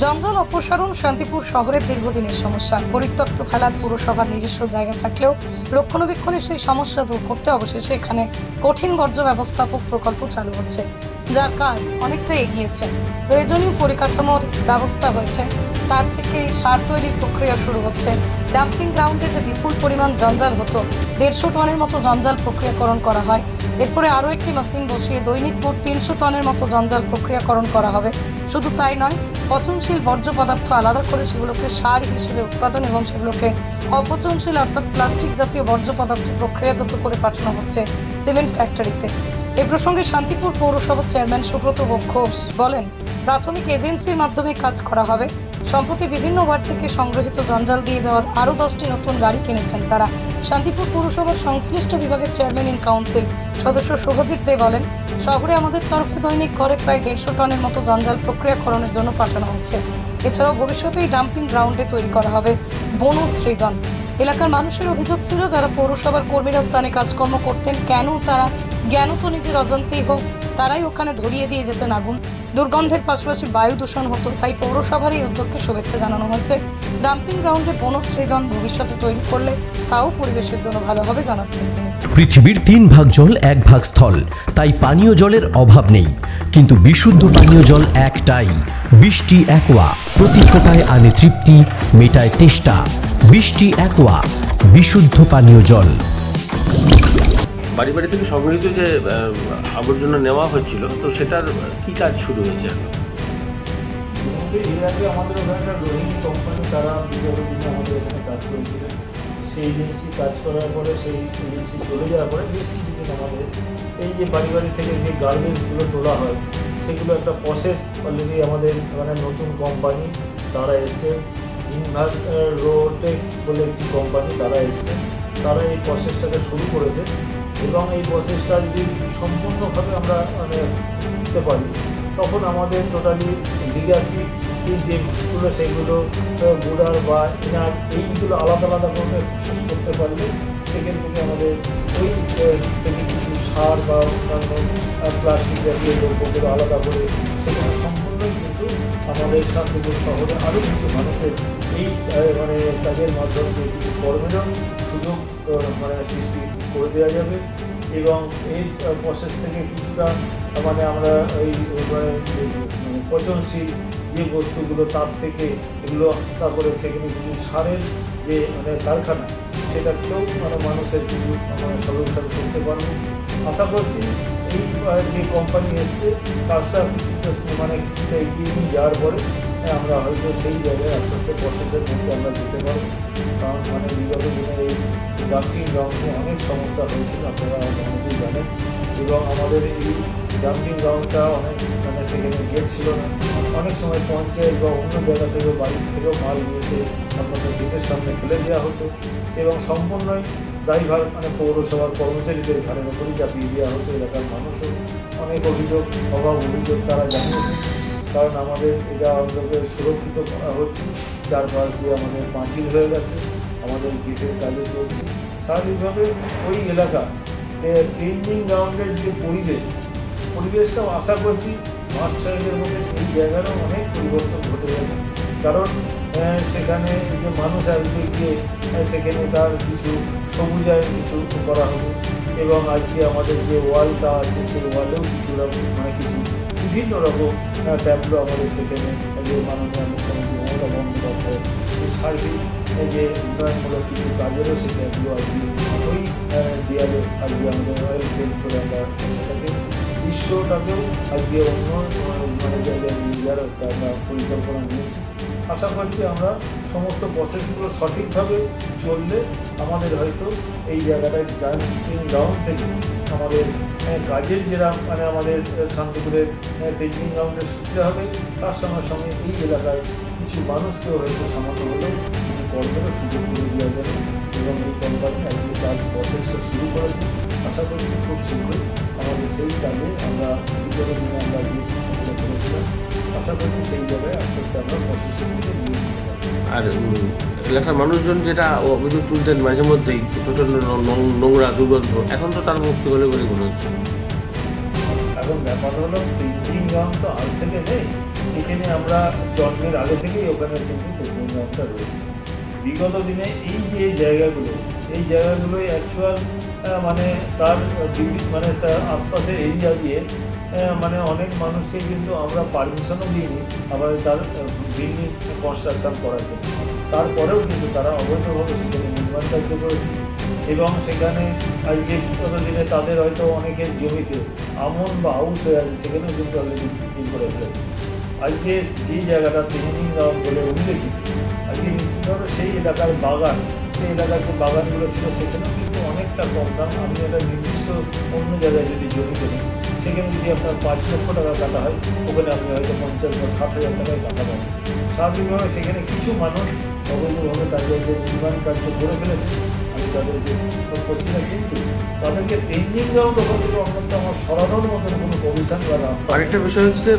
জঞ্জাল অপসারণ, শান্তিপুর শহরের দীর্ঘদিনের সমস্যা। পরিত্যক্ত ফেলার পুরসভার নিজস্ব জায়গা থাকলেও রক্ষণাবেক্ষণের সেই সমস্যা দূর করতে অবশেষে এখানে কঠিন বর্জ্য ব্যবস্থাপক প্রকল্প চালু হচ্ছে, যার কাজ অনেকটা এগিয়েছে। প্রয়োজনীয় পরিকাঠামোর ব্যবস্থা হয়েছে, তার থেকে সার তৈরির প্রক্রিয়া শুরু হচ্ছে। ডাম্পিং গ্রাউন্ডে যে বিপুল পরিমাণ জঞ্জাল হতো, দেড়শো টনের মতো জঞ্জাল প্রক্রিয়াকরণ করা হয়। এরপরে আরও একটি মেশিন বসিয়ে দৈনিক মোট তিনশো টনের মতো জঞ্জাল প্রক্রিয়াকরণ করা হবে। শুধু তাই নয় পচনশীল বর্জ্য পদার্থ আলাদা করে সেগুলোকে সার হিসেবে উৎপাদন এবং সেগুলোকে অপচনশীল অর্থাৎ প্লাস্টিক জাতীয় বর্জ্য পদার্থ প্রক্রিয়াজাত করে পাঠানো হচ্ছে সিমেন্ট ফ্যাক্টরিতে এ প্রসঙ্গে শান্তিপুর পৌরসভার চেয়ারম্যান সুব্রত ঘোষ বলেন প্রাথমিক এজেন্সির মাধ্যমে কাজ করা হবে। সম্প্রতি বিভিন্ন ওয়ার্ড থেকে সংগ্রহিত জঞ্জাল দিয়ে যাওয়ার আরও দশটি নতুন গাড়ি কিনেছেন তারা। শান্তিপুর পৌরসভার সংশ্লিষ্ট বিভাগের চেয়ারম্যান ইন কাউন্সিল সদস্য শুভজিৎ দে বলেন, শহরে আমাদের তরফে দৈনিক গড়ে প্রায় দেড়শো টনের মতো জঞ্জাল প্রক্রিয়াকরণের জন্য পাঠানো হচ্ছে। এছাড়াও ভবিষ্যতে এই ডাম্পিং গ্রাউন্ডে তৈরি করা হবে বনু সৃজন। এলাকার মানুষের অভিযোগ ছিল, যারা পৌরসভার কর্মীরা স্থানে কাজকর্ম করতেন, কেন তারা, জ্ঞান তো নিজের অজান্তেই হোক তারাই ওখানে ধরিয়ে দিয়ে যেতেন আগুন দুর্গন্ধের পাশাপাশি বায়ু দূষণ হতো, তাই পৌরসভার এই উদ্যোগকে শুভেচ্ছা জানানো হয়েছে ডাম্পিং গ্রাউন্ডে বনসৃজন ভবিষ্যতে তৈরি করলে তাও পরিবেশের জন্য ভালো হবে, জানাচ্ছেন তিনি। পৃথিবীর তিন ভাগ জল, এক ভাগ স্থল, তাই পানীয় জলের অভাব নেই। কিন্তু বিশুদ্ধ পানীয় জল একটাই, বৃষ্টি একোয়া। প্রতি ফোটায় আনে তৃপ্তি, মেটায় তেষ্টা। বৃষ্টি একোয়া, বিশুদ্ধ পানীয় জল। বাড়ি বাড়ি থেকে সংগৃহীত যে আবর্জনা নেওয়া হচ্ছিল তো সেটার কি কাজ শুরু হয়েছে? এর আগে আমাদের ওখানে একটা রোহিণী কোম্পানি তারা দিনে আমাদের এখানে কাজ করেছিলেন সেই এজেন্সি কাজ করার পরে, সেই এজেন্সি চলে যাওয়ার পরে, বেশ কিছুদিন আমাদের এই যে বাড়ি বাড়ি থেকে যে গার্বেজগুলো তোলা হয়, সেগুলো একটা প্রসেস অলরেডি আমাদের মানে নতুন কোম্পানি তারা এসছে ইনভার রোটেক বলে একটি কোম্পানি তারা এসছে। তারা এই প্রসেসটাকে শুরু করেছে এবং এই প্রসেসটা যদি সম্পূর্ণভাবে আমরা মানে করতে পারি, তখন আমাদের টোটালি লিগাসি এই যেগুলো সেগুলো গুড়ার বা ইনার এইগুলো আলাদা আলাদা করে শেষ করতে পারলে সেখান থেকে আমাদের ওই কিছু সার বা অন্যান্য প্লাস্টিক জাতীয় দ্রব্যগুলো আলাদা করে সেগুলো সম্পূর্ণই কিন্তু আমাদের শান্তিপুর শহরে আরও কিছু মানুষের এই মানে কাজের মাধ্যমে কর্মেরও সুযোগ মানে সৃষ্টি করে দেওয়া যাবে এবং এই প্রসেস থেকে কিছুটা মানে আমরা এই মানে মানে পচনশীল যে বস্তুগুলো তার থেকে এগুলো তারপরে সেখানে কিছু সারের যে মানে কারখানা সেটাকেও মানে মানুষের কিছু মানে সলিউশন করতে পারবে। আশা করছি এই যে কোম্পানি এসছে, কাজটা কিছুটা মানে কিছুটা এগিয়ে নিয়ে যাওয়ার পরে আমরা হয়তো সেই জায়গায় আস্তে আস্তে প্রসেসের মধ্যে আমরা যেতে পারব। কারণ মানে বিগত দিনে এই ডাম্পিং গ্রাউন্ডে অনেক সমস্যা হয়েছিল, আপনারা অনেকেই জানেন। এবং আমাদের এই ডাম্পিং গ্রাউন্ডটা অনেক মানে সেখানে গেট ছিল না। অনেক সময় পঞ্চায়েত বা অন্য জায়গা থেকেও বাড়ি থেকেও মাল নিয়ে এসে আপনাদের গেটের সামনে ফেলে দেওয়া হতো। এবং সম্পূর্ণই ড্রাইভার মানে পৌরসভার কর্মচারীদের ঘাড়ের ওপরই চাপিয়ে দেওয়া হতো এলাকার মানুষের অনেক অভিযোগ, অভাব অভিযোগ তারা জানিয়েছে। কারণ আমাদের এটা আমাদের সুরক্ষিত করা হচ্ছে। চারপাশ দিয়ে আমাদের পাঁচিল হয়ে গেছে। আমাদের গেটের কাজে চলছে। স্বাভাবিকভাবে ওই এলাকা ট্রেনিং গ্রাউন্ডের যে পরিবেশ, পরিবেশটাও আশা করছি মাস ছয়েকের মধ্যে এই জায়গারও অনেক পরিবর্তন ঘটে যাবে। কারণ সেখানে যে মানুষ আসবে গিয়ে সেখানে তার কিছু সবুজায় কিছু করা হবে এবং আজকে আমাদের যে ওয়ালটা আছে, সেই ওয়ালেও কিছু রকম মানে কিছু বিভিন্ন রকম ট্যাবলো আমাদের সেখানে যে মাননীয় মুখ্যমন্ত্রী মমতা বন্দ্যোপাধ্যায় যে সার্বিক যে উন্নয়নমূলক কিছু কাজেরও সেই ট্যাবলো আজকে ওই দেয়ালে আজকে আমাদের অয়েল পেন্ট করে আমরা সেটাকে দৃশ্যটাকেও আজকে অন্য মানে জায়গায় নিয়ে যাওয়ার একটা পরিকল্পনা নিয়েছি। আশা করছি আমরা সমস্ত প্রসেসগুলো সঠিকভাবে চললে আমাদের হয়তো এই জায়গাটায় গ্রাউন্ড থেকে আমাদের কাজের যেটা মানে আমাদের আহ, শান্তিপুরের ট্রেনিং গ্রাউন্ডের সুবিধা হবে তার সঙ্গে সঙ্গে এই এলাকায় কিছু মানুষকেও হয়তো সামান্য হলেও কিছু কর্মেরও সুযোগ করে দেওয়া যাবে এবং এই কোম্পানি আজকে কাজ প্রসেসটা শুরু করেছে। আশা করছি খুব শীঘ্রই আমাদের সেই কাজে আমরা আমরা যে করেছিলাম। আশা করছি সেই জায়গায় আস্তে আস্তে আর এলাকার মানুষজন যেটা অভিযোগ তুলতেন মাঝে মধ্যেই প্রচণ্ড নোংরা, দুর্গন্ধ, এখন তো তার মুক্তি হলে বলে মনে হচ্ছে। এখন ব্যাপার হলো টেন্ডিং গ্রাউন্ড তো আজ থেকে নেই। এখানে আমরা জন্মের আগে থেকেই ওখানে কিন্তু টেন্ডিং গ্রাউন্ডটা রয়েছে। বিগত দিনে এই যে জায়গাগুলো, এই জায়গাগুলোই অ্যাকচুয়াল মানে তার মানে তার আশপাশের এরিয়া দিয়ে মানে অনেক মানুষকে কিন্তু আমরা পারমিশনও দিইনি, আবার তার বিল্ডিং কনস্ট্রাকশন করার জন্য। তারপরেও কিন্তু তারা অবৈধভাবে সেখানে নির্মাণ কার্য করেছে এবং সেখানে আজকে দিনে তাদের হয়তো অনেকের জমিতে আমন বা আউস হয়ে আছে, সেখানেও কিন্তু অলরেডি বিক্রি করে ফেলেছে। আজকে যে জায়গাটা গ্রাউন্ড বলে উল্লেখিত, আজকে নিশ্চিতভাবে সেই এলাকার বাগান, সেই এলাকার যে বাগানগুলো ছিল, সেখানেও কিন্তু অনেকটা কম। দাম আমি একটা নির্দিষ্ট অন্য জায়গায় যদি জমি কেনেন সেখানে যদি আপনার পাঁচ লক্ষ টাকা কাটা হয়, ওখানে আপনি হয়তো পঞ্চাশ বা ষাট হাজার টাকায় কাটা পাবেন। স্বাভাবিকভাবে সেখানে কিছু মানুষ অবৈধভাবে তাদের যে নির্মাণ কার্য করে ফেলেছে। আমি তাদেরকে করছি না, কিন্তু তাদেরকে ট্রেনিং গ্রাউন্ড ওখান থেকে অন্তত আমার সরানোর মতন কোনো প্রভিশন বা রাস্তা আরেকটা বিষয় হচ্ছে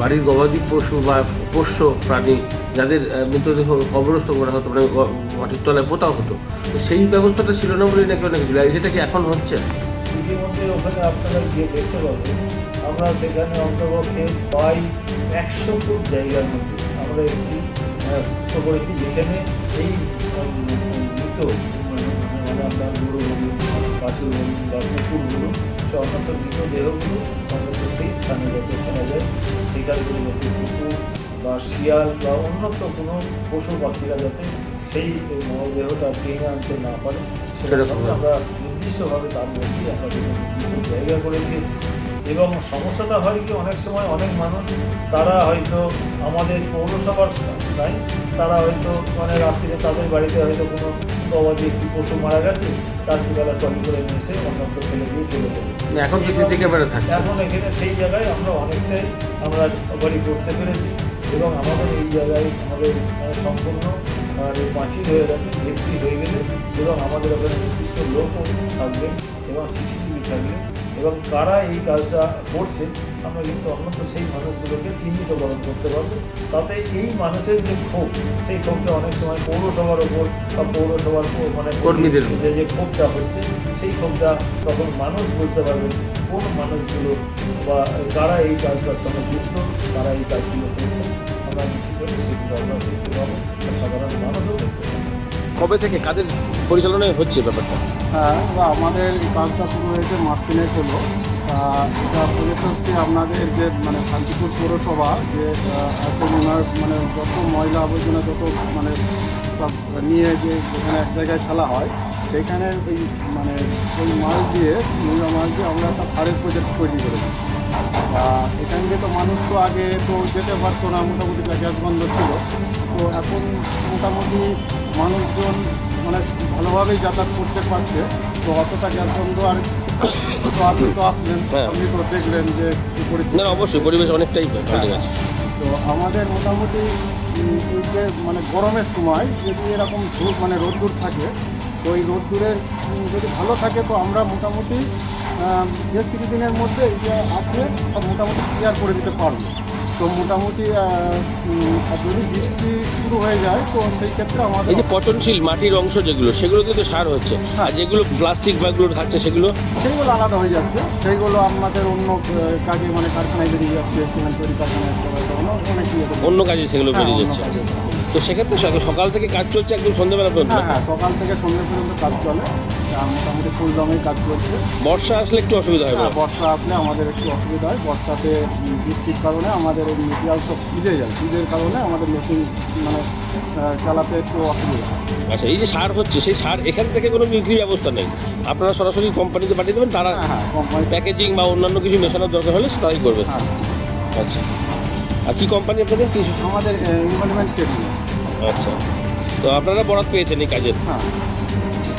বাড়ির গবাদি পশু বা পোষ্য প্রাণী যাদের মৃতদেহ কবরস্থ করা হতো মানে মাটির তলায় পোতাও হতো সেই ব্যবস্থাটা ছিল না বলেই নাকি অনেক সেটা কি এখন হচ্ছে? ইতিমধ্যে ওখানে আপনারা গিয়ে দেখতে পাবেন। আমরা সেখানে অন্তপক্ষে প্রায় একশো ফুট জায়গার মধ্যে আমরা একটি ফুটো করেছি যেখানে এই মৃত মানে মানে আপনার গরু বলুন বাছুর বলুন বা কুকুরগুলো সে অত্যন্ত মৃতদেহগুলো অন্তত সেই স্থানে যাতে ফেলা যায় সেখানগুলো যাতে কুকুর বা শিয়াল বা অন্যত কোনো পশু পাখিরা যাতে সেই মরদেহটা টেনে আনতে না পারে সেটা সেরকম। আমরা নির্দিষ্টভাবে তার মধ্যেই আমরা জায়গা করে দিয়েছি। এবং সমস্যাটা হয় কি অনেক সময় অনেক মানুষ তারা হয়তো আমাদের পৌরসভার নাই তারা হয়তো মানে রাত্রিরে তাদের বাড়িতে হয়তো কোনো গবাদি একটি পশু মারা গেছে তার বেলা টলি করে নিয়ে এসে অন্যত্র ফেলে দিয়ে চলে যাবে এখন তো সিসি ক্যামেরা থাকছে। এখন এখানে সেই জায়গায় আমরা অনেকটাই আমরা বাড়ি করতে পেরেছি এবং আমাদের এই জায়গায় আমাদের সম্পূর্ণ মানে পাঁচিল হয়ে গেছে ভেটকি হয়ে গেলে এবং আমাদের ওখানে নির্দিষ্ট লোকও থাকবে এবং সিসিটিভি থাকবে। এবং কারা এই কাজটা করছে আমরা কিন্তু অন্তত সেই মানুষগুলোকে চিহ্নিতকরণ করতে পারব। তাতে এই মানুষের যে ক্ষোভ সেই ক্ষোভটা অনেক সময় পৌরসভার ওপর বা পৌরসভার মানে কর্মীদের যে ক্ষোভটা হচ্ছে সেই ক্ষোভটা তখন মানুষ বুঝতে পারবে কোন মানুষগুলো বা কারা এই কাজটার সঙ্গে যুক্ত তারা এই কাজগুলো করছে। কবে থেকে কাদের পরিচালনায় হচ্ছে ব্যাপারটা? হ্যাঁ আমাদের এই কাজটা শুরু হয়েছে মাস হলো এটা প্রজেক্ট হচ্ছে আপনাদের যে মানে শান্তিপুর পৌরসভা, যে আছে ওনার মানে যত ময়লা আবর্জনা, যত মানে সব নিয়ে যে, যেখানে এক জায়গায় খেলা হয় সেখানে ওই মানে ওই মাল দিয়ে নোংরা মাল দিয়ে আমরা একটা সারের প্রজেক্ট তৈরি করেছি। এখান থেকে তো মানুষ তো আগে তো যেতে পারতো না মোটামুটি গ্যাস বন্ধ ছিল। তো এখন মোটামুটি মানুষজন মানে ভালোভাবেই যাতায়াত করতে পারছে। তো অতটা গ্যাস বন্ধ আর তো আপনি তো আসলেন হ্যাঁ। আপনি তো দেখলেন যে না অবশ্যই পরিবেশ অনেকটাই তো আমাদের মোটামুটি যে মানে গরমের সময় যদি এরকম ধূপ মানে রোদ্দুর থাকে তো ওই রোদ্দুরে যদি ভালো থাকে তো আমরা মোটামুটি বেশ কিছু দিনের মধ্যে সব মোটামুটি ক্লিয়ার করে দিতে পারব তো মোটামুটি যদি বৃষ্টি শুরু হয়ে যায় তো সেই ক্ষেত্রে আমাদের এই যে পচনশীল মাটির অংশ যেগুলো সেগুলো কিন্তু সার হচ্ছে। আর যেগুলো প্লাস্টিক ব্যাগগুলো থাকছে সেগুলো? সেইগুলো আলাদা হয়ে যাচ্ছে। সেইগুলো আমাদের অন্য কাজে মানে কারখানায় বেরিয়ে যাচ্ছে সিমেন্ট তৈরি কারখানায় অনেক ইয়ে অন্য কাজে সেগুলো হ্যাঁ, বেরিয়ে যাচ্ছে। তো সেক্ষেত্রে সকাল- সকাল থেকে কাজ চলছে একদম সন্ধ্যেবেলা পর্যন্ত? হ্যাঁ হ্যাঁ সকাল থেকে সন্ধ্যে পর্যন্ত কাজ চলে। আর মোটামুটি ফুল দমে কাজ চলছে বর্ষা আসলে একটু অসুবিধা হয় হ্যাঁ বর্ষা আসলে আমাদের একটু অসুবিধা হয়। বর্ষাতে বৃষ্টির কারণে আমাদের এই মেটেরিয়াল সব ভিজে যায়। ভিজের কারণে আমাদের মেশিন মানে চালাতে একটু অসুবিধা হয়। আচ্ছা এই যে সার হচ্ছে সেই সার এখান থেকে কোনো বিক্রি ব্যবস্থা নেই। আপনারা সরাসরি কোম্পানিতে পাঠিয়ে দেবেন তারা হ্যাঁ হ্যাঁ কোম্পানি প্যাকেজিং বা অন্যান্য কিছু মেশানোর দরকার হলে তাই করবে। হ্যাঁ। আচ্ছা। আর কি কোম্পানি আপনাদের? কি আমাদের ইনভলভমেন্ট আচ্ছা। তো আপনারা বরাদ পেয়েছেন এই কাজের। হ্যাঁ।